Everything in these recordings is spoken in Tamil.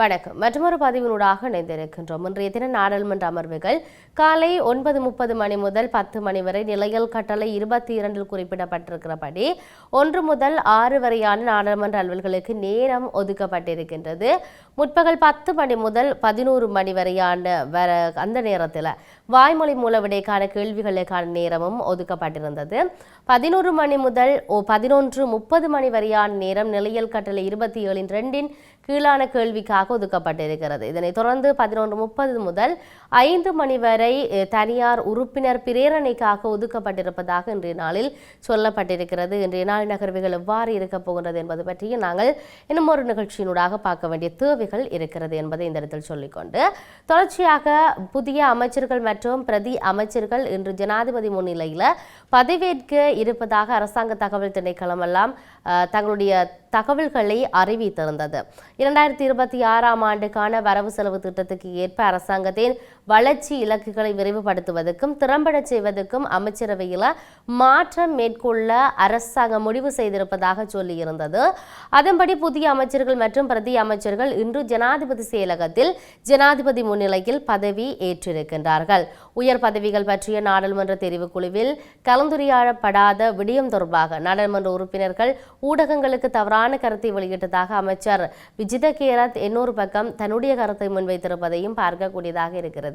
வணக்கம். மற்றொரு பதிவினூடாக இணைந்திருக்கின்றோம். இன்றைய தின நாடாளுமன்ற அமர்வுகள் காலை ஒன்பது முப்பது மணி முதல் பத்து மணி வரை நிலையல் கட்டளை இருபத்தி இரண்டில் குறிப்பிடப்பட்டிருக்கிறபடி ஒன்று முதல் ஆறு வரையான நாடாளுமன்ற அலுவல்களுக்கு நேரம் ஒதுக்கப்பட்டிருக்கின்றது. முற்பகல் பத்து மணி முதல் பதினோரு மணி வரையான வர அந்த நேரத்தில் வாய்மொழி மூல விடைக்கான கேள்விகளுக்கான நேரமும் ஒதுக்கப்பட்டிருந்தது. பதினோரு மணி முதல் ஓ பதினொன்று முப்பது மணி வரையான நேரம் நிலையல் கட்டளை இருபத்தி ஏழின் ரெண்டின் கீழான கேள்விக்காக ஒதுக்கப்பட்டிருக்கிறது. இதனைத் தொடர்ந்து பதினொன்று முப்பது முதல் ஐந்து மணி வரை தனியார் உறுப்பினர் பிரேரணைக்காக ஒதுக்கப்பட்டிருப்பதாக இன்றைய நாளில் சொல்லப்பட்டிருக்கிறது. இன்றைய நாள் நகர்வுகள் எவ்வாறு இருக்கப் போகின்றது என்பது பற்றியும் நாங்கள் இன்னும் ஒரு நிகழ்ச்சியினூடாக பார்க்க வேண்டிய தேவைகள் இருக்கிறது என்பதை இந்த இடத்தில் சொல்லிக்கொண்டு தொடர்ச்சியாக புதிய அமைச்சர்கள் மற்றும் பிரதி அமைச்சர்கள் இன்று ஜனாதிபதி முன்னிலையில் பதவியேற்க இருப்பதாக அரசாங்க தகவல் திணைக்களம் எல்லாம் அஹ், தங்களுடைய தகவல்களை அறிவித்திருந்தது. இரண்டாயிரத்தி இருபத்தி ஆறாம் ஆண்டுக்கான வரவு செலவு திட்டத்துக்கு ஏற்ப அரசாங்கத்தின் வளர்ச்சி இலக்குகளை விரைவுபடுத்துவதற்கும் திறம்பட செய்வதற்கும் அமைச்சரவையில் மாற்றம் மேற்கொள்ள அரசாங்கம் முடிவு செய்திருப்பதாக சொல்லியிருந்தது. அதன்படி புதிய அமைச்சர்கள் மற்றும் பிரதி அமைச்சர்கள் இன்று ஜனாதிபதி செயலகத்தில் ஜனாதிபதி முன்னிலையில் பதவி ஏற்றிருக்கின்றார்கள். உயர் பதவிகள் பற்றிய நாடாளுமன்ற தெரிவுக்குழுவில் கலந்துரையாடப்படாத விடயம் தொடர்பாக நாடாளுமன்ற உறுப்பினர்கள் ஊடகங்களுக்கு தவறான கருத்தை வெளியிட்டதாக அமைச்சர் விஜித கேரத் இன்னொரு பக்கம் தன்னுடைய கருத்தை முன்வைத்திருப்பதையும் பார்க்கக்கூடியதாக இருக்கிறது.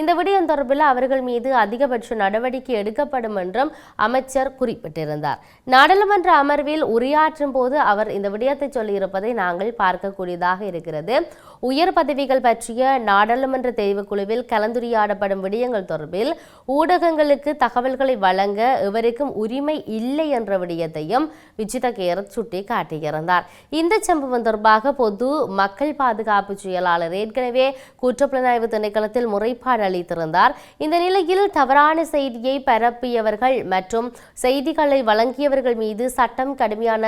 இந்த விடயம் தொடர்பில் அவர்கள் மீது அதிகபட்ச நடவடிக்கை எடுக்கப்படும் என்றும் அமைச்சர் குறிப்பிட்டிருந்தார். நாடாளுமன்ற அமர்வில் உரையாற்றும் போது அவர் இந்த விடயத்தை சொல்லியிருப்பதை நாங்கள் பார்க்கக்கூடியதாக இருக்கிறது. உயர் பதவிகள் பற்றிய நாடாளுமன்ற தெரிவுக்குழுவில் கலந்துரையாடப்படும் விடயங்கள் தொடர்பில் ஊடகங்களுக்கு தகவல்களை வழங்க எவருக்கும் உரிமை இல்லை என்ற விடயத்தையும் விஜித கேரத் சுட்டி காட்டியிருந்தார் இந்த சம்பவம் தொடர்பாக பொது மக்கள் பாதுகாப்பு செயலாளர் ஏற்கனவே குற்றப்புலனாய்வு திணைக்களத்தில் முறைப்பாடு அளித்திருந்தார். இந்த நிலையில் தவறான செய்தியை பரப்பியவர்கள் மற்றும் செய்திகளை வழங்கியவர்கள் மீது சட்டம் கடுமையான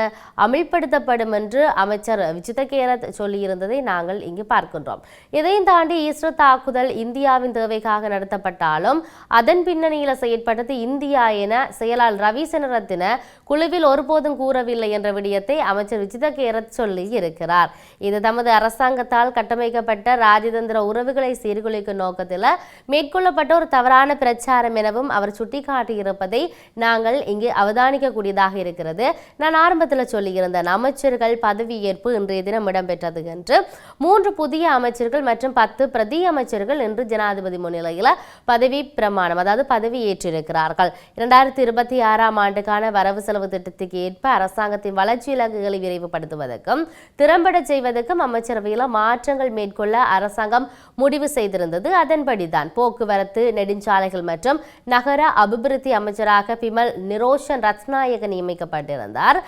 அமல்படுத்தப்படும் என்று அமைச்சர் விஜித கேரத் சொல்லியிருந்ததை நாங்கள் இங்கு பார்க்கின்றோம். இதையும் தாண்டி இஸ்ரோ தாக்குதல் இந்தியாவின் தேவைக்காக நடத்தப்பட்டாலும் அதன் பின்னணியில் செயற்பட்டது இந்தியா என செயலாளர் ரவி செனரத்தின குழுவில் ஒருபோதும் கூறவில்லை என்ற விடயத்தை அமைச்சர் விஜித கேரத் சொல்லி இருக்கிறார் இது தமது அரசாங்கத்தால் கட்டமைக்கப்பட்ட ராஜதந்திர உறவுகளை சீர்குலைக்கும் நோக்கத்தில் மேற்கொள்ளப்பட்ட ஒரு தவறான பிரச்சாரம் எனவும் அவர் சுட்டிக்காட்டியிருப்பதை நாங்கள் இங்கு அவதானிக்கக்கூடியதாக இருக்கிறது. நான் ஆரம்பத்தில் சொல்லியிருந்தேன் அமைச்சர்கள் பதவியேற்பு இன்றைய தினம் இடம்பெற்றது என்று. மூன்று புதிய அமைச்சர்கள் மற்றும் பத்து பிரதி அமைச்சர்கள் இன்று ஜனாதிபதி முன்னிலையில் பதவி பிரமாணம் அதாவது பதவி ஏற்றிருக்கிறார்கள். இரண்டாயிரத்தி இருபத்தி ஆறாம் ஆண்டுக்கான வரவு செலவு திட்டத்துக்கு ஏற்ப அரசாங்கத்தின் வளர்ச்சி இலக்குகளை விரைவுபடுத்துவதற்கும் திறம்பட செய்வதற்கும் அமைச்சரவையில் மாற்றங்கள் மேற்கொள்ள அரசாங்கம் முடிவு செய்திருந்தது. அதன்படிதான் போக்குவரத்து நெடுஞ்சாலைகள் மற்றும் நகர அபிவிருத்தி அமைச்சராக பிமல் நிரோஷன் ரத்நாயக நியமிக்கப்பட்டிருந்தார்.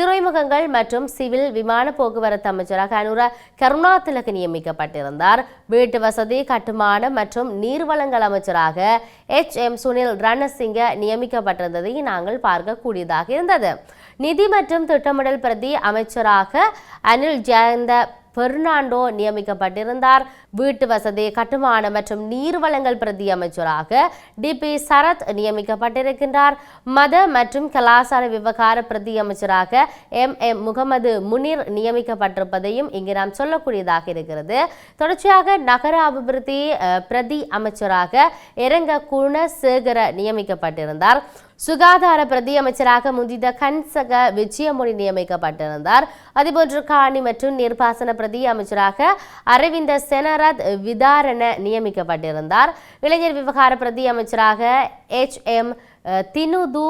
துறைமுகங்கள் மற்றும் சிவில் விமான போக்குவரத்து அமைச்சராக அனுர கருணாதிலக நியமிக்கப்பட்டிருந்தார். வீட்டு வசதி கட்டுமானம் மற்றும் நீர்வளங்கள் அமைச்சராக எச். எம். சுனில் ரணசிங்க நியமிக்கப்பட்டிருந்ததை நாங்கள் பார்க்கக்கூடியதாக இருந்தது. நிதி மற்றும் திட்டமிடல் பிரதி அமைச்சராக அனில் ஜெயந்த பெர்னாண்டோ நியமிக்கப்பட்டிருந்தார். வீட்டு வசதி கட்டுமானம் மற்றும் நீர்வளங்கள் பிரதி அமைச்சராக டிபி சரத் நியமிக்கப்பட்டிருக்கின்றார். மத மற்றும் கலாச்சார விவகார பிரதி அமைச்சராக எம். எம். முகமது முனீர் நியமிக்கப்பட்டிருப்பதையும் இங்கு நாம் சொல்லக்கூடியதாக இருக்கிறது. தொடர்ச்சியாக நகர அபிவிருத்தி பிரதி அமைச்சராக எரங்க குணசேகர நியமிக்கப்பட்டிருந்தார். சுகாதார பிரதி அமைச்சராக முந்தித கன்சக விஜயமொழி நியமிக்கப்பட்டிருந்தார். அதேபோன்று காணி மற்றும் நீர்ப்பாசன பிரதி அமைச்சராக அரவிந்த செனரத் விதாரண நியமிக்கப்பட்டிருந்தார். இளைஞர் விவகார பிரதி அமைச்சராக எச். எம். தினுது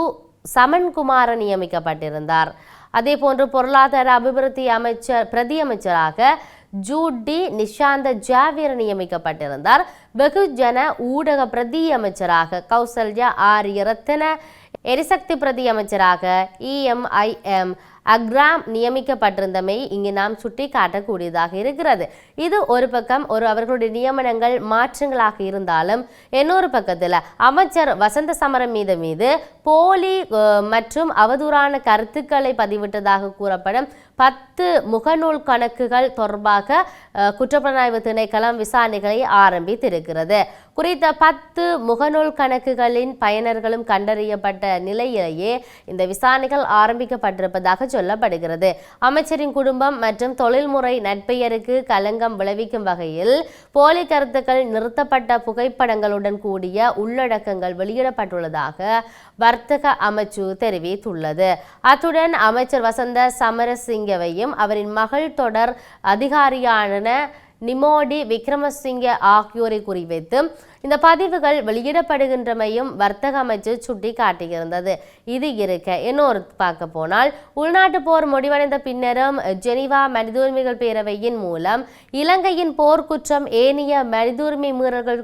சமன்குமார நியமிக்கப்பட்டிருந்தார். அதேபோன்று பொருளாதார அபிவிருத்தி அமைச்சர் பிரதி அமைச்சராக ஜூடி நிஷாந்த ஜாவியர் நியமிக்கப்பட்டிருந்தார். வெகுஜன ஊடக பிரதி அமைச்சராக கௌசல்யா ஆரியரத்தன எரிசக்தி பிரதி அமைச்சராக இஎம்ஐஎம் அக்ராம் நியமிக்கப்பட்டிருந்தமை இங்கு நாம் சுட்டி காட்டக்கூடியதாக இருக்கிறது. இது ஒரு பக்கம் ஒரு அவர்களுடைய நியமனங்கள் மாற்றங்களாக இருந்தாலும் இன்னொரு பக்கத்தில் அமைச்சர் வசந்த சமரம் மீது மீது போலி மற்றும் அவதூறான கருத்துக்களை பதிவிட்டதாக கூறப்படும் பத்து முகநூல் கணக்குகள் தொடர்பாக குற்றப்புலனாய்வு திணைக்களம் விசாரணைகளை ஆரம்பித்திருக்கிறது. குறித்த பத்து முகநூல் கணக்குகளின் பயனர்களும் கண்டறியப்பட்ட நிலையிலேயே இந்த விசாரணைகள் ஆரம்பிக்கப்பட்டிருப்பதாக சொல்லப்படுகிறது. அமைச்சரின் குடும்பம் மற்றும் தொழில்முறை நட்பெயருக்கு களங்கம் விளைவிக்கும் வகையில் போலி கருத்துக்கள் நிறுத்தப்பட்ட புகைப்படங்களுடன் கூடிய உள்ளடக்கங்கள் வெளியிடப்பட்டுள்ளதாக வர்த்தக அமைச்சு தெரிவித்துள்ளது. அத்துடன் அமைச்சர் வசந்த சமரசிங்கவையும் அவரின் மகள் தொடர் அதிகாரியான நிமோடி விக்ரமசிங்க ஆகியோரை குறிவைத்து இந்த பதிவுகள் வெளியிடப்படுகின்றமையும் வர்த்தக அமைச்சு சுட்டி காட்டியிருந்தது இது இருக்க இன்னொரு பார்க்க போனால் உள்நாட்டு போர் முடிவடைந்த பின்னரும் ஜெனிவா மனித உரிமைகள் பேரவையின் மூலம் இலங்கையின் போர்க்குற்றம் ஏனைய மனித உரிமை மீறல்கள்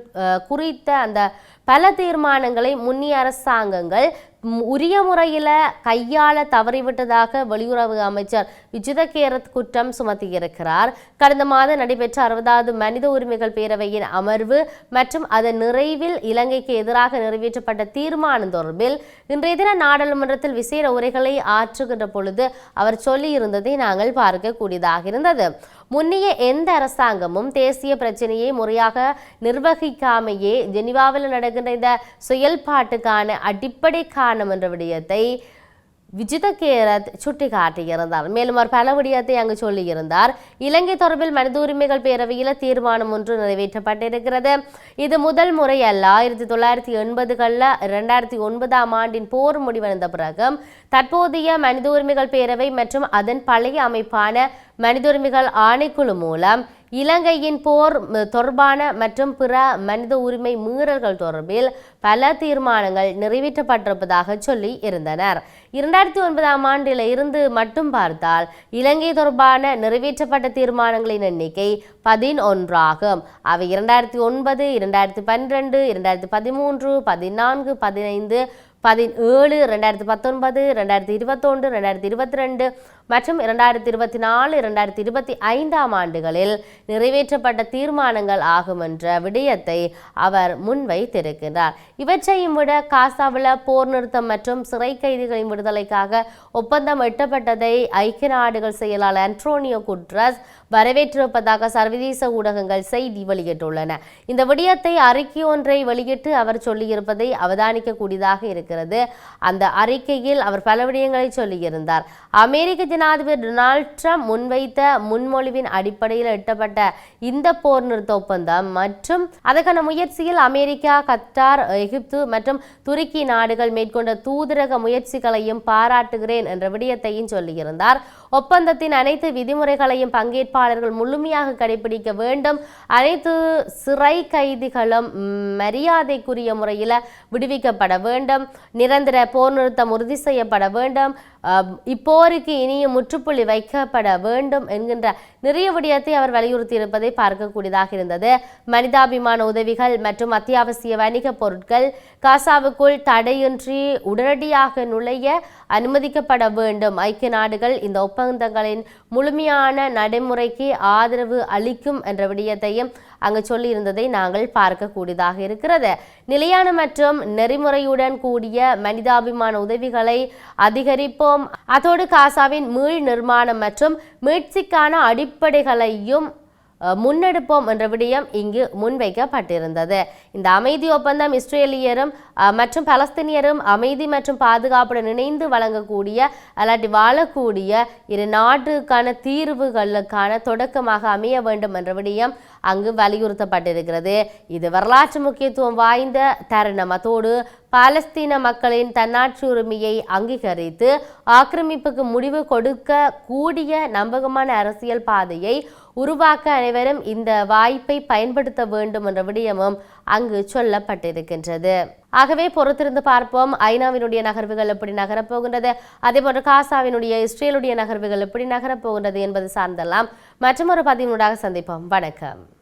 குறித்த அந்த பல தீர்மானங்களை முன்னிய அரசாங்கங்கள் உரிய முறையில் கையாள தவறிவிட்டதாக வெளியுறவு அமைச்சர் விஜித கேரத் குற்றம் சுமத்தியிருக்கிறார். கடந்த மாதம் நடைபெற்ற அறுபதாவது மனித உரிமைகள் பேரவையின் அமர்வு மற்றும் அதன் நிறைவில் இலங்கைக்கு எதிராக நிறைவேற்றப்பட்ட தீர்மானம் தொடர்பில் இன்றைய தின நாடாளுமன்றத்தில் விசேட உரைகளை ஆற்றுகின்ற பொழுது அவர் சொல்லியிருந்ததை நாங்கள் பார்க்கக்கூடியதாக இருந்தது. முன்னைய எந்த அரசாங்கமும் தேசிய பிரச்சனையை முறையாக நிர்வகிக்காமையே ஜெனிவாவில் நடக்கின்ற இந்த செயல்பாட்டுக்கான அடிப்படை காரணம் என்ற விடயத்தை விஜித கேரத் சுட்டிக்காட்டியிருந்தார் மேலும் அவர் பல விடயத்தை அங்கு சொல்லியிருந்தார். இலங்கை தொடர்பில் மனித உரிமைகள் பேரவையில் தீர்மானம் ஒன்று நிறைவேற்றப்பட்டிருக்கிறது. இது முதல் முறை அல்ல ஆயிரத்தி தொள்ளாயிரத்தி எண்பதுகளில் இரண்டாயிரத்தி ஒன்பதாம் ஆண்டின் போர் முடிவடைந்த பிறகு தற்போதைய மனித உரிமைகள் பேரவை மற்றும் அதன் பழைய அமைப்பான மனித உரிமைகள் ஆணைக்குழு மூலம் இலங்கையின் போர் தொடர்பான மற்றும் பிற மனித உரிமை மீறல்கள் தொடர்பில் பல தீர்மானங்கள் நிறைவேற்றப்பட்டிருப்பதாக சொல்லி இருந்தனர். இரண்டாயிரத்தி ஒன்பதாம் ஆண்டில் இருந்து மட்டும் பார்த்தால் இலங்கை தொடர்பான நிறைவேற்றப்பட்ட தீர்மானங்களின் எண்ணிக்கை பதினொன்றாகும். அவை இரண்டாயிரத்தி ஒன்பது இரண்டாயிரத்தி பன்னிரெண்டு இரண்டாயிரத்தி பதிமூன்று பதினான்கு பதினைந்து பதினேழு ரெண்டாயிரத்தி பத்தொன்பது ரெண்டாயிரத்தி இருபத்தொன்று ரெண்டாயிரத்தி இருபத்தி ரெண்டு மற்றும் இரண்டாயிரத்தி இருபத்தி நாலு இரண்டாயிரத்தி இருபத்தி ஐந்தாம் ஆண்டுகளில் நிறைவேற்றப்பட்ட தீர்மானங்கள் ஆகும் என்ற விடயத்தை அவர் முன்வைத்திருக்கிறார். இவற்றையும் விட காசாவில் போர் நிறுத்தம் மற்றும் சிறை கைதிகளின் விடுதலைக்காக ஒப்பந்தம் எட்டப்பட்டதை ஐக்கிய நாடுகள் செயலாளர் அன்ட்ரோனியோ குட்ரஸ் வரவேற்றிருப்பதாக சர்வதேச ஊடகங்கள் செய்தி வெளியிட்டுள்ளன. இந்த விடயத்தை அறிக்கை ஒன்றை வெளியிட்டு அவர் சொல்லியிருப்பதை அவதானிக்கக்கூடியதாக இருக்கிறது. அந்த அறிக்கையில் அவர் பல விடயங்களை சொல்லியிருந்தார். அமெரிக்க ஜனாதிபதி டொனால்ட் ட்ரம்ப் முன்வைத்த முன்மொழிவின் அடிப்படையில் எட்டப்பட்ட இந்த போர் நிறுத்த ஒப்பந்தம் மற்றும் அதற்கான முயற்சியில் அமெரிக்கா கத்தார் எகிப்து மற்றும் துருக்கி நாடுகள் மேற்கொண்ட தூதரக முயற்சிகளையும் பாராட்டுகிறேன் என்ற விடயத்தையும் சொல்லியிருந்தார். ஒப்பந்தத்தின் அனைத்து விதிமுறைகளையும் பங்கேற்பாளர்கள் முழுமையாக கடைபிடிக்க வேண்டும். அனைத்து சிறை கைதிகளும் மரியாதைக்குரிய முறையில் விடுவிக்கப்பட வேண்டும். நிரந்தர போர் நிறுத்தம் உறுதி செய்யப்பட வேண்டும். இப்போருக்கு இனியும் முற்றுப்புள்ளி வைக்கப்பட வேண்டும் என்கின்ற நிறைய விடயத்தை அவர் வலியுறுத்தியிருப்பதை பார்க்கக்கூடியதாக இருந்தது. மனிதாபிமான உதவிகள் மற்றும் அத்தியாவசிய வணிக பொருட்கள் காசாவுக்குள் தடையின்றி உடனடியாக நுழைய அனுமதிக்கப்பட வேண்டும். ஐக்கிய நாடுகள் இந்த ஒப்பந்தங்களின் முழுமையான நடைமுறைக்கு ஆதரவு அளிக்கும் என்ற விடயத்தையும் அங்கு சொல்லியிருந்ததை நாங்கள் பார்க்கக்கூடியதாக இருக்கிறது. நிலையான மற்றும் நெறிமுறையுடன் கூடிய மனிதாபிமான உதவிகளை அதிகரிப்போம். அதோடு காசாவின் மீள் நிர்மாணம் மற்றும் மீட்சிக்கான அடிப்படைகளையும் முன்னெடுப்போம் என்ற விடயம் இங்கு முன்வைக்கப்பட்டிருந்தது. இந்த அமைதி ஒப்பந்தம் இஸ்ரேலியரும் மற்றும் பலஸ்தீனியரும் அமைதி மற்றும் பாதுகாப்புடன் இணைந்து வழங்கக்கூடிய அல்லாட்டி வாழக்கூடிய இரு நாட்டுக்கான தீர்வுகளுக்கான தொடக்கமாக அமைய வேண்டும் என்ற விடயம் அங்கு வலியுறுத்தப்பட்டிருக்கிறது. இது வரலாற்று முக்கியத்துவம் வாய்ந்த தருணம் அதோடு பாலஸ்தீன மக்களின் தன்னாட்சி உரிமையை அங்கீகரித்து ஆக்கிரமிப்புக்கு முடிவு கொடுக்க கூடிய நம்பகமான அரசியல் பாதையை உருவாக்க அனைவரும் இந்த வாய்ப்பை பயன்படுத்த வேண்டும் என்ற விடயமும் அங்கு சொல்லப்பட்டிருக்கின்றது. ஆகவே பொறுத்திருந்து பார்ப்போம். ஐநாவினுடைய நகர்வுகள் எப்படி நகரப்போகின்றது? அதே போன்று காசாவினுடைய இஸ்ரேலுடைய நகர்வுகள் எப்படி நகரப்போகின்றது என்பது சார்ந்தெல்லாம் மற்றொரு பதிவினூடாக சந்திப்போம். வணக்கம்.